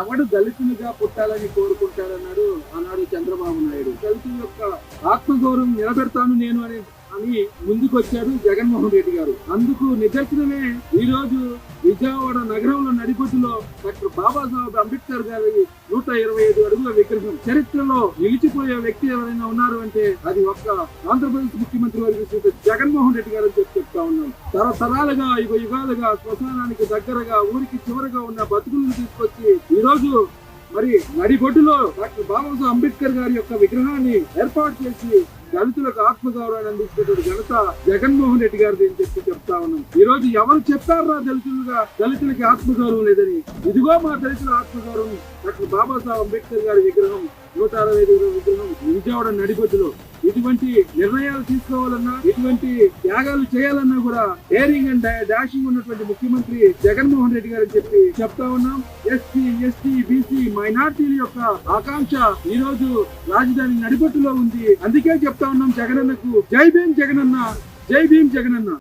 ఎవడు దళితునిగా పుట్టాలని కోరుకుంటాడన్నారు ఆనాడు చంద్రబాబు నాయుడు. దళితుల యొక్క ఆత్మగౌరవం నిలబెడతాను నేను అని అని ముందుకొచ్చాడు జగన్మోహన్ రెడ్డి గారు. అందుకు నిదర్శనమే ఈ రోజు విజయవాడ నగరంలో నడిపొట్టులో డాక్టర్ బాబాసాహెబ్ అంబేద్కర్ గారి నూట ఇరవై ఐదు అడుగుల విగ్రహం. చరిత్రలో నిలిచిపోయే వ్యక్తి ఎవరైనా ఉన్నారు అంటే అది ఒక్క ఆంధ్రప్రదేశ్ ముఖ్యమంత్రి వారికి జగన్మోహన్ రెడ్డి గారు అని చెప్పి ఉన్నాం తరతరాలుగా యుగ యుగాలుగా శ్మశానానికి దగ్గరగా ఊరికి చివరగా ఉన్న బతుకులను తీసుకొచ్చి ఈ రోజు మరి నడిబొడ్డులో డాక్టర్ బాబాసాహెబ్ అంబేద్కర్ గారి యొక్క విగ్రహాన్ని ఏర్పాటు చేసి దళితులకు ఆత్మగౌరవాన్ని అందించినటువంటి ఘనత జగన్మోహన్ రెడ్డి గారిది అని చెప్పి చెప్తా ఉన్నాం. ఈ రోజు ఎవరు చెప్పారా దళితులుగా? దళితులకి ఆత్మగౌరవం లేదని. ఇదిగో మా దళితుల ఆత్మగౌరవం. డాక్టర్ బాబాసాహెబ్ అంబేద్కర్ గారి విగ్రహం నూట అరవై ఐదు విగ్రహం విజయవాడ నడిబొడ్డులో. ఇటువంటి నిర్ణయాలు తీసుకోవాలన్నా ఇటువంటి త్యాగాలు చేయాలన్నా కూడా డేరింగ్ అండ్ డాషింగ్ ఉన్నటువంటి ముఖ్యమంత్రి జగన్మోహన్ రెడ్డి గారు చెప్పి చెప్తా ఉన్నాం. ఎస్సీ ఎస్టీ బీసీ మైనార్టీల యొక్క ఆకాంక్ష ఈ రోజు రాజధాని నడిపట్టులో ఉంది. అందుకే చెప్తా ఉన్నాం జగనన్నకు. జై భీమ్ జగనన్న. జై భీమ్ జగనన్న.